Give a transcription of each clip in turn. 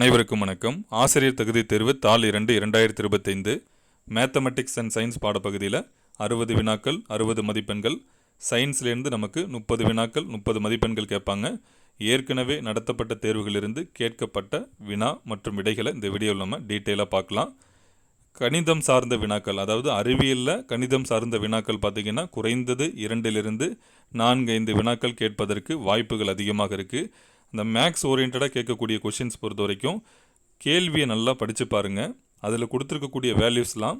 அனைவருக்கும் வணக்கம். ஆசிரியர் தகுதி தேர்வு தாள் இரண்டு இரண்டாயிரத்தி இருபத்தைந்து மேத்தமெட்டிக்ஸ் அண்ட் சயின்ஸ் பாடப்பகுதியில் அறுபது வினாக்கள் அறுபது மதிப்பெண்கள். சயின்ஸ்லேருந்து நமக்கு முப்பது வினாக்கள் முப்பது மதிப்பெண்கள் கேட்பாங்க. ஏற்கனவே நடத்தப்பட்ட தேர்வுகளிலிருந்து கேட்கப்பட்ட வினா மற்றும் விடைகளை இந்த வீடியோவில் நம்ம டீட்டெயிலாக பார்க்கலாம். கணிதம் சார்ந்த வினாக்கள் அதாவது அறிவியலில் கணிதம் சார்ந்த வினாக்கள் பார்த்தீங்கன்னா குறைந்தது இரண்டிலிருந்து நான்கு ஐந்து வினாக்கள் கேட்பதற்கு வாய்ப்புகள் அதிகமாக இருக்குது அந்த மேக்ஸ் ஓரியன்டாக கேட்கக்கூடிய கொஷின்ஸ் பொறுத்த வரைக்கும் கேள்வியை நல்லா படித்து பாருங்கள் அதில் கொடுத்துருக்கக்கூடிய வேல்யூஸ்லாம்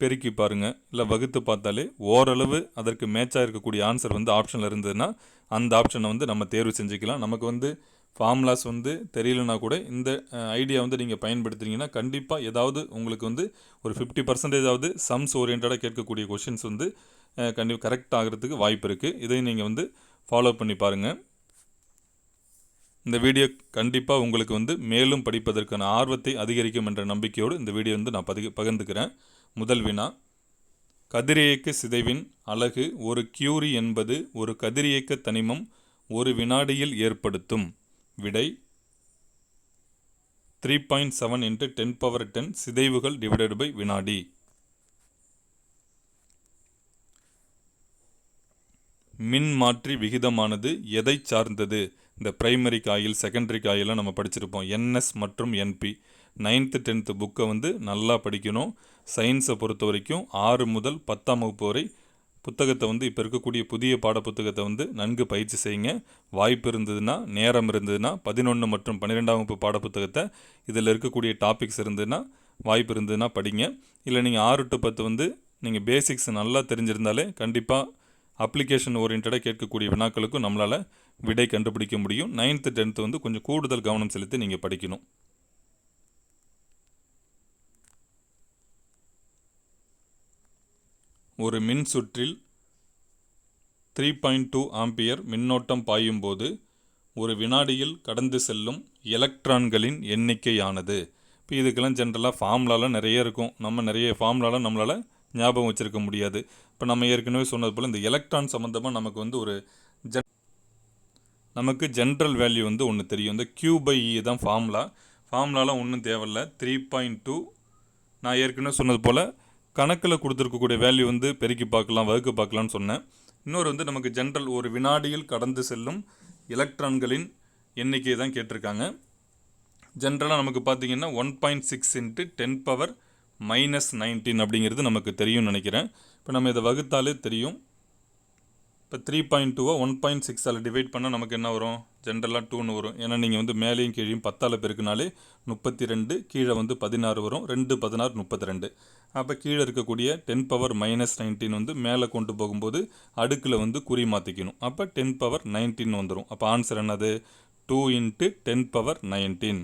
பெருக்கி பாருங்கள் இல்லை வகுத்து பார்த்தாலே ஓரளவு அதற்கு மேட்சாக இருக்கக்கூடிய ஆன்சர் வந்து ஆப்ஷனில் இருந்ததுன்னா அந்த ஆப்ஷனை வந்து நம்ம தேர்வு செஞ்சுக்கலாம். நமக்கு வந்து ஃபார்முலாஸ் வந்து தெரியலனா கூட இந்த ஐடியா வந்து நீங்கள் பயன்படுத்துனீங்கன்னா கண்டிப்பாக ஏதாவது உங்களுக்கு வந்து ஒரு ஃபிஃப்டி பர்சன்டேஜாவது சம்ஸ் ஓரியன்டாக கேட்கக்கூடிய கொஷின்ஸ் வந்து கண்டிப்பாக கரெக்ட் ஆகிறதுக்கு வாய்ப்பு இருக்குது இதையும் நீங்கள் வந்து ஃபாலோ பண்ணி பாருங்கள் இந்த வீடியோ கண்டிப்பாக உங்களுக்கு வந்து மேலும் படிப்பதற்கான ஆர்வத்தை அதிகரிக்கும் என்ற நம்பிக்கையோடு இந்த வீடியோ வந்து நான் பதி பகிர்ந்துக்கிறேன். முதல் வினா. கதிரியக்க சிதைவின் அலகு ஒரு கியூரி என்பது ஒரு கதிரியக்க தனிமம் ஒரு வினாடியில் ஏற்படுத்தும். விடை. Three point seven into ten power ten சிதைவுகள் டிவைடட் பை வினாடி. மின் மாற்றி விகிதமானது எதை சார்ந்தது? இந்த ப்ரைமரி காயில் செகண்டரி காயிலாம் நம்ம படிச்சிருப்போம். என்எஸ் மற்றும் என்பி நைன்த்து டென்த்து புக்கை வந்து நல்லா படிக்கணும். சயின்ஸை பொறுத்த வரைக்கும் ஆறு முதல் பத்தாம் வகுப்பு வரை புத்தகத்தை வந்து இப்போ இருக்கக்கூடிய புதிய பாட புத்தகத்தை வந்து நன்கு பயிற்சி செய்யுங்க. வாய்ப்பு இருந்ததுன்னா நேரம் இருந்ததுன்னா பதினொன்று மற்றும் பன்னிரெண்டாம் வகுப்பு பாட புத்தகத்தை இதில் இருக்கக்கூடிய டாபிக்ஸ் இருந்ததுன்னா வாய்ப்பு இருந்ததுன்னா படிங்க. இல்லை நீங்கள் ஆறு டு பத்து வந்து நீங்கள் பேசிக்ஸ் நல்லா தெரிஞ்சிருந்தாலே கண்டிப்பாக அப்ளிகேஷன் ஓரியன்டாக கேட்கக்கூடிய வினாக்களுக்கும் நம்மளால் விடை கண்டுபிடிக்க முடியும். நைன்த்து டென்த்து வந்து கொஞ்சம் கூடுதல் கவனம் செலுத்தி நீங்கள் படிக்கணும். ஒரு மின் சுற்றில் த்ரீ பாயிண்ட் டூ ஆம்பியர் மின்னோட்டம் பாயும்போது ஒரு வினாடியில் கடந்து செல்லும் எலக்ட்ரான்களின் எண்ணிக்கையானது. இப்போ இதுக்கெல்லாம் ஜென்ரலாக ஃபார்ம்லாலாம் நிறைய இருக்கும். நம்ம நிறைய ஃபார்ம்லாலாம் நம்மளால் ஞாபகம் வச்சுருக்க முடியாது. இப்போ நம்ம ஏற்கனவே சொன்னது போல் இந்த எலக்ட்ரான் சம்மந்தமாக நமக்கு வந்து ஒரு ஜென் நமக்கு ஜென்ரல் வேல்யூ வந்து ஒன்று தெரியும். இந்த கியூ பை இ தான் ஃபார்முலா ஃபார்முலாலாம் ஒன்றும் தேவையில்ல. த்ரீ பாயிண்ட் டூ நான் ஏற்கனவே சொன்னது போல் கணக்கில் கொடுத்துருக்கக்கூடிய வேல்யூ வந்து பெருக்கி பார்க்கலாம் வகுக்க பார்க்கலான்னு சொன்னேன். இன்னொரு வந்து நமக்கு ஜென்ரல் ஒரு வினாடியில் கடந்து செல்லும் எலக்ட்ரான்களின் எண்ணிக்கை தான் கேட்டிருக்காங்க. ஜென்ரலாக நமக்கு பார்த்தீங்கன்னா one point six into ten power minus nineteen அப்படிங்கிறது நமக்கு தெரியும்னு நினைக்கிறேன். இப்போ நம்ம இதை வகுத்தாலே தெரியும். இப்போ த்ரீ பாயிண்ட் டூவை ஒன் பாயிண்ட் சிக்ஸால் டிவைட் பண்ணால் நமக்கு என்ன வரும்? ஜென்ரலாக டூன்னு வரும். ஏன்னா நீங்கள் வந்து மேலேயும் கீழையும் பத்தால் பெருக்குனாலே முப்பத்தி ரெண்டு கீழே வந்து பதினாறு வரும். ரெண்டு பதினாறு முப்பத்தி ரெண்டு அப்போ கீழே இருக்கக்கூடிய டென் பவர் மைனஸ் நைன்டீன் வந்து மேலே கொண்டு போகும்போது அடுக்கில் வந்து குறி மாற்றிக்கணும் அப்போ டென் பவர் நைன்டீன் வந்துடும் அப்போ ஆன்சர் என்னது? Two into ten power nineteen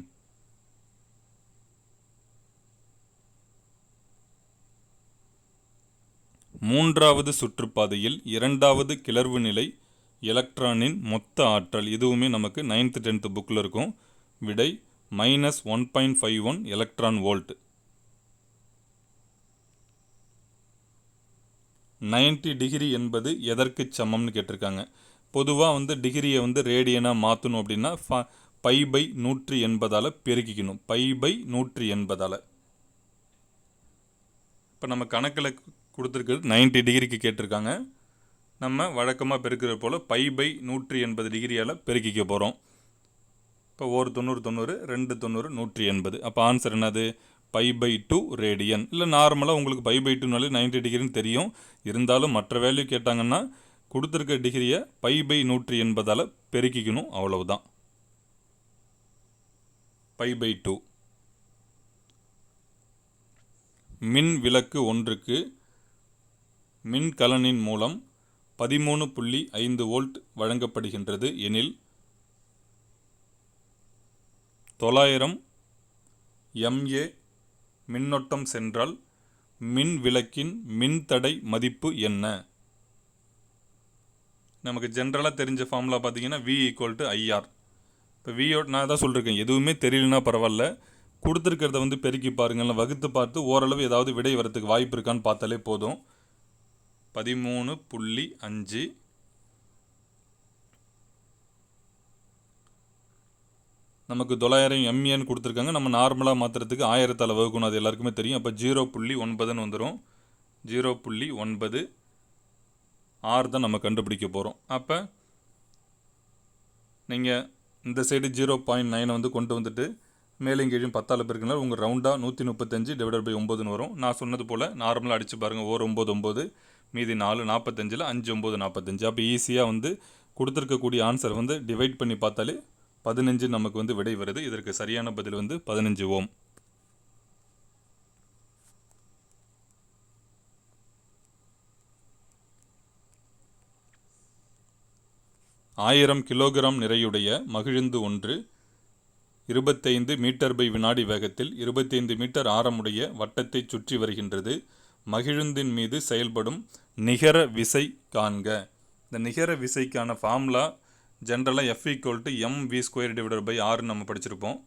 மூன்றாவது சுற்றுப்பாதையில் இரண்டாவது கிளர்வு நிலை எலக்ட்ரானின் மொத்த ஆற்றல். இதுவுமே நமக்கு நைன்த்து டென்த்து புக்கில் இருக்கும். விடை minus one point five one electron volt ninety degree என்பது எதற்கு சமம்னு கேட்டிருக்காங்க. பொதுவாக வந்து டிகிரியை வந்து ரேடியனாக மாற்றணும் அப்படின்னா ஃப பை பை நூற்றி எண்பதால் பெருக்கிக்கணும். பை பை நூற்றி எண்பதால் இப்போ நம்ம கணக்கில் கொடுத்துருக்கிறது. நைன்டி டிகிரிக்கு கேட்டிருக்காங்க. நம்ம வழக்கமாக பெருக்கிற போல் பை பை நூற்றி எண்பது டிகிரியால் பெருக்கிக்க போகிறோம் இப்போ ஒரு தொண்ணூறு தொண்ணூறு ரெண்டு தொண்ணூறு நூற்றி எண்பது. அப்போ ஆன்சர் என்னது? பை பை டூ ரேடியன் இல்லை நார்மலாக உங்களுக்கு பை பை டூனாலே நைன்டி டிகிரின்னு தெரியும். இருந்தாலும் மற்ற வேல்யூ கேட்டாங்கன்னா கொடுத்துருக்க டிகிரியை பை பை நூற்றி எண்பதால் பெருக்கிக்கணும். அவ்வளவுதான். பை பை டூ மின் விளக்கு ஒன்றுக்கு மின்கலனின் மூலம் பதிமூணு புள்ளி ஐந்து வோல்ட் வழங்கப்படுகின்றது எனில் தொள்ளாயிரம் எம்ஏ மின்னோட்டம் சென்றால் மின் விளக்கின் மின்தடை மதிப்பு என்ன? நமக்கு ஜென்ரலாக தெரிஞ்ச ஃபார்முலா பார்த்தீங்கன்னா வி ஈக்குவல் டு ஐஆர் இப்போ வியோ நான் தான் சொல்லியிருக்கேன் எதுவுமே தெரியலனா பரவாயில்ல. கொடுத்துருக்கிறத வந்து பெருக்கி பாருங்கள் வகுத்து பார்த்து ஓரளவு ஏதாவது விடை வரத்துக்கு வாய்ப்பு இருக்கான்னு பார்த்தாலே போதும். பதிமூணு புள்ளி அஞ்சு. நமக்கு தொள்ளாயிரம் எம்ஏன்னு கொடுத்துருக்காங்க. நம்ம நார்மலாக மாற்றுறதுக்கு ஆயிரத்தால் வகுக்கணும். அது எல்லாருக்குமே தெரியும். அப்போ ஜீரோ புள்ளி ஒன்பதுன்னு வந்துடும் ஜீரோ புள்ளி ஒன்பது. ஆறு தான் நம்ம கண்டுபிடிக்க போகிறோம் அப்போ நீங்கள் இந்த சைடு ஜீரோ பாயிண்ட் நைனை வந்து கொண்டு வந்துட்டு மேலும் கீழும் பத்தால் பேருக்குனால உங்கள் ரவுண்டாக நூற்றி முப்பத்தஞ்சு டிவைடட் பை ஒம்பதுன்னு வரும். நான் சொன்னது போல் நார்மலாக அடித்து பாருங்கள் ஓர் ஒம்பது ஒம்பது மீதி நாலு நாற்பத்தஞ்சில் அஞ்சு ஒம்பது நாற்பத்தஞ்சு அப்போ ஈஸியாக வந்து கொடுத்துருக்கக்கூடிய ஆன்சர் வந்து டிவைட் பண்ணி பார்த்தாலே பதினஞ்சு நமக்கு வந்து விடை வருது. இதற்கு சரியான பதில் வந்து பதினஞ்சு ஓம். ஆயிரம் கிலோகிராம் நிறையுடைய மகிழுந்து ஒன்று இருபத்தைந்து மீட்டர் பை வினாடி வேகத்தில் இருபத்தைந்து மீட்டர் ஆரமுடைய வட்டத்தை சுற்றி வருகின்றது. மகிழுந்தின் மீது செயல்படும் நிகர விசை காண்க. இந்த நிகர விசைக்கான ஃபார்முலா ஜென்ரலாக F equal to M V square divided by ஆர்னு நம்ம படிச்சிருப்போம்.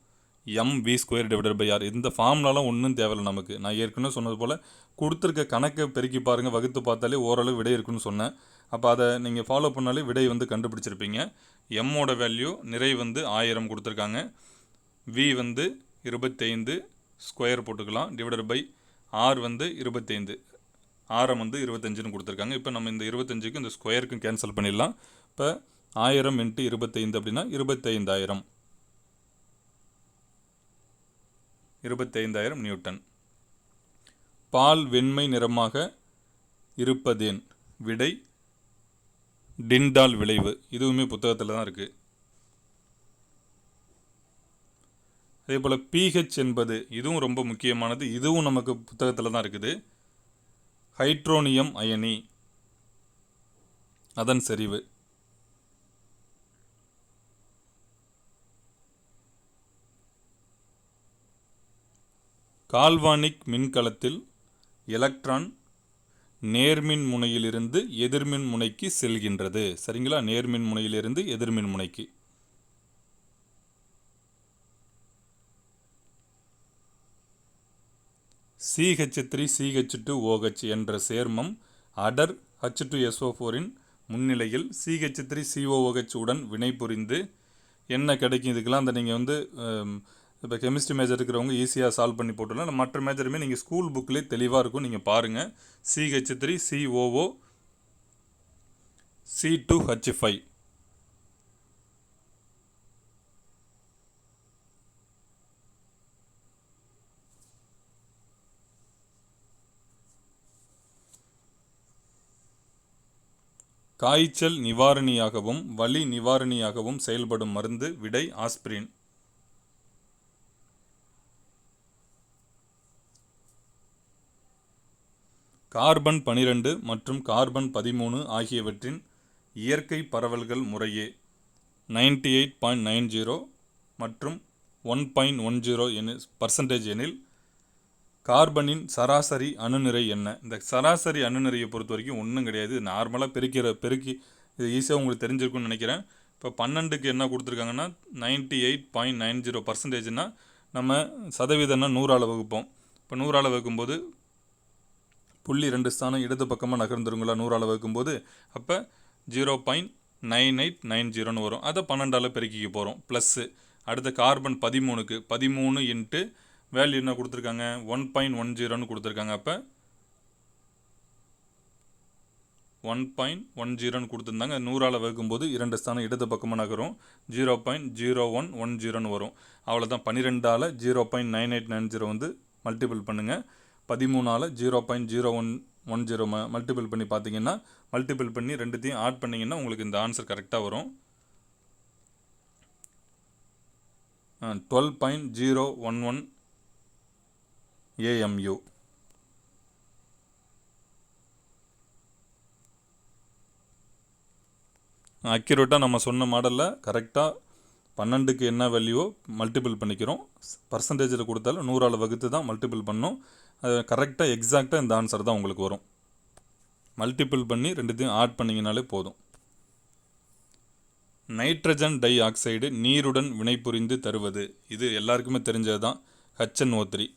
M V square divided by R இந்த ஃபார்முலாலாம் ஒன்றும் தேவையில்லை நமக்கு. நான் ஏற்கனவே சொன்னது போல் கொடுத்துருக்க கணக்கை பெருக்கி பாருங்கள் வகுத்து பார்த்தாலே ஓரளவு விடை இருக்குன்னு சொன்னேன். அப்போ அதை நீங்கள் ஃபாலோ பண்ணாலே விடை வந்து கண்டுபிடிச்சிருப்பீங்க. எம்மோட வேல்யூ நிறை வந்து ஆயிரம் கொடுத்துருக்காங்க. வி வந்து இருபத்தைந்து ஸ்கொயர் போட்டுக்கலாம். டிவைடட் பை ஆர் வந்து இருபத்தைந்து. ஆரம் வந்து இருபத்தஞ்சுன்னு கொடுத்துருக்காங்க. இப்போ நம்ம இந்த இருபத்தஞ்சுக்கு இந்த ஸ்கொயருக்கும் கேன்சல் பண்ணிடலாம். இப்போ ஆயிரம் இன்ட்டு இருபத்தைந்து அப்படின்னா இருபத்தைந்தாயிரம். இருபத்தைந்தாயிரம் நியூட்டன். பால் வெண்மை நிறமாக இருப்பதேன் விடை டிண்டால் விளைவு. இதுவுமே புத்தகத்தில் தான் இருக்குது அதே போல் பிஹெச் என்பது இதுவும் ரொம்ப முக்கியமானது. இதுவும் நமக்கு புத்தகத்தில் தான் இருக்குது. ஹைட்ரோனியம் அயனி. அதன் செறிவு. கால்வானிக் மின்கலத்தில் எலக்ட்ரான் நேர்மின் முனையிலிருந்து எதிர்மின் முனைக்கு செல்கின்றது. சரிங்களா? நேர்மின் முனையிலிருந்து எதிர்மின் முனைக்கு. CH three CH two OH என்ற சேர்மம் அடர் ஹச் டூ எஸ்ஓ ஃபோரின் முன்னிலையில் சிஹெச் த்ரீ சிஓஓஹெச் உடன் வினைபுரிந்து என்ன கிடைக்கும் இதுக்கெல்லாம் அந்த நீங்கள் வந்து இப்போ கெமிஸ்ட்ரி மேஜர் இருக்கிறவங்க ஈஸியாக சால்வ் பண்ணி போட்டுடலாம் மற்ற மேஜருமே நீங்கள் ஸ்கூல் புக்லேயே தெளிவாக இருக்கும். நீங்கள் பாருங்கள் CH three COO C two H five காய்ச்சல் நிவாரணியாகவும் வலி நிவாரணியாகவும் செயல்படும் மருந்து விடை ஆஸ்பிரின். கார்பன் பனிரெண்டு மற்றும் கார்பன் பதிமூணு ஆகியவற்றின் இயற்கை பரவல்கள் முறையே ninety eight point nine zero மற்றும் ஒன் பாயிண்ட் ஒன் ஜீரோ என பர்சன்டேஜ் எனில் கார்பனின் சராசரி அணுநிறை என்ன? இந்த சராசரி அணுநிறையை பொறுத்த வரைக்கும் ஒன்றும் கிடையாது நார்மலாக பெருக்கிற பெருக்கி இது ஈஸியாக உங்களுக்கு தெரிஞ்சிருக்கும்னு நினைக்கிறேன். இப்போ பன்னெண்டுக்கு என்ன கொடுத்துருக்காங்கன்னா ninety eight point nine zero பர்சன்டேஜ்னால் நம்ம சதவீதம்னா நூறால் வகுப்போம். இப்போ நூறால் வகுக்கும்போது புள்ளி ரெண்டு ஸ்தானம் இடது பக்கமாக நகர்ந்துருங்களா? நூறால் வகுக்கும்போது அப்போ zero point nine eight nine ஜீரோன்னு வரும். அதை பன்னெண்டால் பெருக்கிக்க போகிறோம் ப்ளஸ்ஸு அடுத்த கார்பன் பதிமூணுக்கு பதிமூணு இன்ட்டு வேல்யூ என்ன கொடுத்துருக்காங்க? ஒன் பாயிண்ட் ஒன் ஜீரோன்னு கொடுத்துருக்காங்க அப்போ. ஒன் பாயிண்ட் ஒன் ஜீரோன்னு கொடுத்துருந்தாங்க. நூறால் வகுக்கும்போது இரண்டு ஸ்தானம் இடது பக்கமாக நகரும். Zero point zero one one ஜீரோன்னு வரும். அவ்வளோதான் பன்னிரெண்டால் zero point nine eight nine zero வந்து மல்டிபிள் பண்ணுங்கள் பதிமூணால் zero point zero one one zero ம மல்டிபிள் பண்ணி பார்த்தீங்கன்னா மல்டிபிள் பண்ணி ரெண்டுத்தையும் ஆட் பண்ணிங்கன்னா உங்களுக்கு இந்த ஆன்சர் கரெக்டாக வரும். Twelve point zero one one AMU அக்யூரேட்டாக நம்ம சொன்ன மாடலில் கரெக்டாக பன்னெண்டுக்கு என்ன வேல்யூவோ மல்டிபிள் பண்ணிக்கிறோம். பர்சன்டேஜில் கொடுத்தாலும் நூறால் வகுத்து தான் மல்டிபிள் பண்ணோம். அது கரெக்டாக எக்ஸாக்டாக இந்த ஆன்சர் தான் உங்களுக்கு வரும். மல்டிபிள் பண்ணி ரெண்டுத்தையும் ஆட் பண்ணிங்கனாலே போதும். நைட்ரஜன் டை ஆக்சைடு நீருடன் வினைபுரிந்து தருவது. இது எல்லாருக்குமே தெரிஞ்சது தான் ஹச்என் ஓ த்ரீ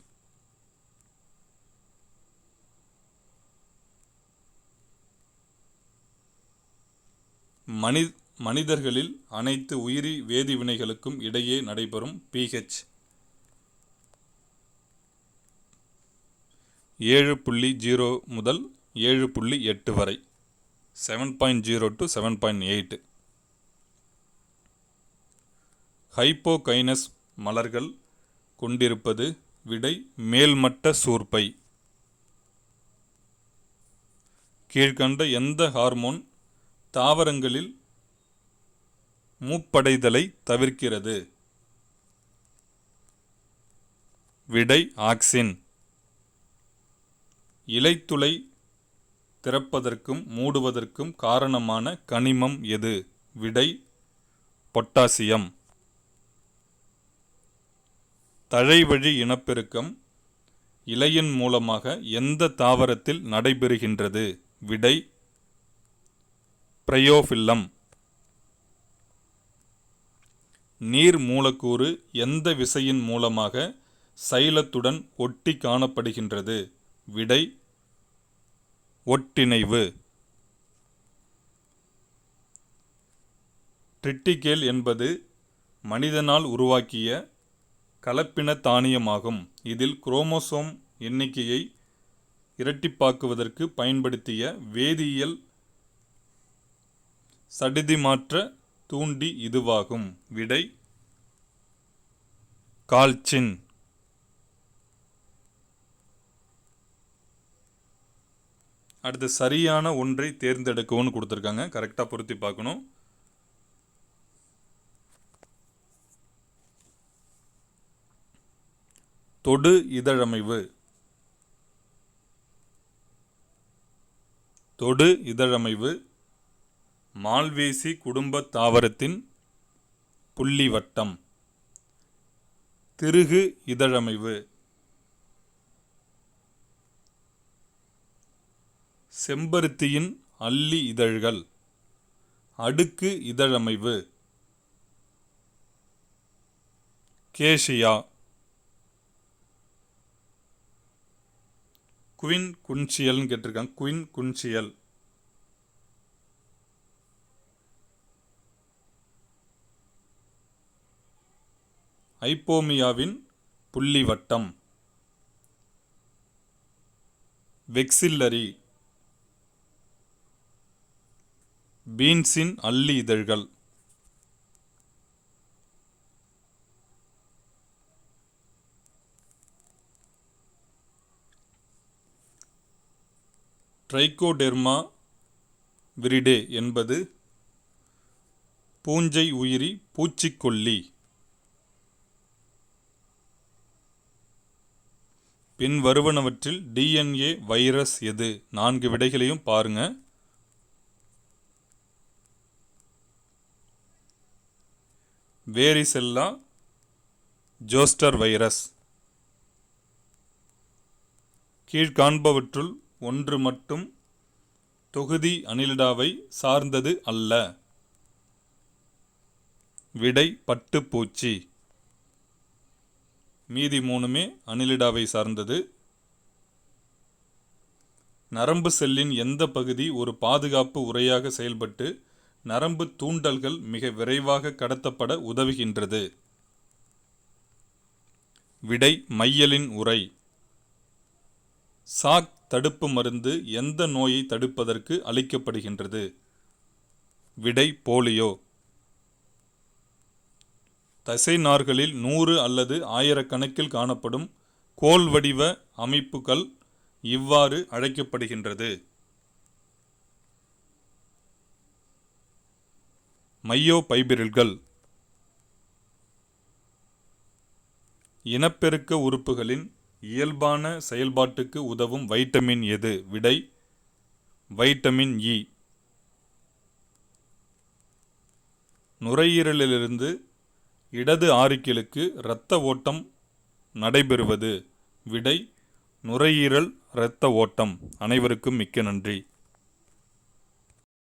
மனி மனிதர்களில் அனைத்து உயிரி வேதிவினைகளுக்கும் இடையே நடைபெறும் பிஹெச் ஏழு புள்ளி ஜீரோ முதல் ஏழு புள்ளி எட்டு வரை. Seven point zero to seven point eight ஹைப்போகைனஸ் மலர்கள் கொண்டிருப்பது விடை மேல்மட்ட சூர்ப்பை. கீழ்கண்ட எந்த ஹார்மோன் தாவரங்களில் மூப்படைதலை தவிர்க்கிறது. விடை ஆக்சின். இலைத்துளை திறப்பதற்கும் மூடுவதற்கும் காரணமான கனிமம் எது? விடை பொட்டாசியம். தழைவழி இனப்பெருக்கம் இலையின் மூலமாக எந்த தாவரத்தில் நடைபெறுகின்றது? விடை பிரயோஃபில்லம் நீர் மூலக்கூறு எந்த விசையின் மூலமாக சைலத்துடன் ஒட்டி காணப்படுகின்றது? விடை ஒட்டிணைவு. ட்ரிட்டிகேல் என்பது மனிதனால் உருவாக்கிய கலப்பின தானியமாகும். இதில் குரோமோசோம் எண்ணிக்கையை இரட்டிப்பாக்குவதற்கு பயன்படுத்திய வேதியியல் சடிதிமாற்ற தூண்டி இதுவாகும். விடை கால்சின். அடுத்து சரியான ஒன்றை தேர்ந்தெடுக்கவும் கொடுத்துருக்காங்க. கரெக்டாக பொருத்தி பார்க்கணும். தொடு இதழமைவு. தொடு இதழமைவு. மால்வேசி குடும்ப தாவரத்தின் புள்ளிவட்டம். திருகு இதழமைவு. செம்பருத்தியின் அல்லி இதழ்கள். அடுக்கு இதழமைவு. கேஷியா குவின் குன்சியல்னு கேட்டிருக்காங்க. குவின் குன்சியல் ஐப்போமியாவின் புள்ளிவட்டம். வெக்ஸில்லரி வெக்சில்லரி. பீன்ஸின் அல்லி இதழ்கள். ட்ரைகோடெர்மா விரிடே என்பது பூஞ்சை உயிரி பூச்சிக்கொல்லி. பின் வருவனவற்றில் டிஎன்ஏ வைரஸ் எது? நான்கு விடைகளையும் பாருங்க. Varicella zoster virus. கீழ்காண்பவற்றுள் ஒன்று மட்டும் தொகுதி அனிலிடாவை சார்ந்தது அல்ல. விடை பட்டுப்பூச்சி. மீதி மூணுமே அனிலிடாவை சார்ந்தது. நரம்பு செல்லின் எந்த பகுதி ஒரு பாதுகாப்பு உரையாக செயல்பட்டு நரம்பு தூண்டல்கள் மிக விரைவாக கடத்தப்பட உதவுகின்றது. விடை மையலின் உரை. சாக் தடுப்பு மருந்து எந்த நோயை தடுப்பதற்கு அளிக்கப்படுகின்றது. விடை போலியோ. தசை நார்களில் நூறு அல்லது ஆயிரக்கணக்கில் காணப்படும் கோல் வடிவ அமைப்புகள் இவ்வாறு அழைக்கப்படுகின்றது. மையோபைபிரில்கள் இனப்பெருக்க உறுப்புகளின் இயல்பான செயல்பாட்டுக்கு உதவும் வைட்டமின் எது? விடை வைட்டமின் இ. நுரையீரலிலிருந்து இடது ஆரிக்கலுக்கு இரத்த ஓட்டம் நடைபெறுவது. விடை நுரையீரல் இரத்த ஓட்டம். அனைவருக்கும் மிக்க நன்றி.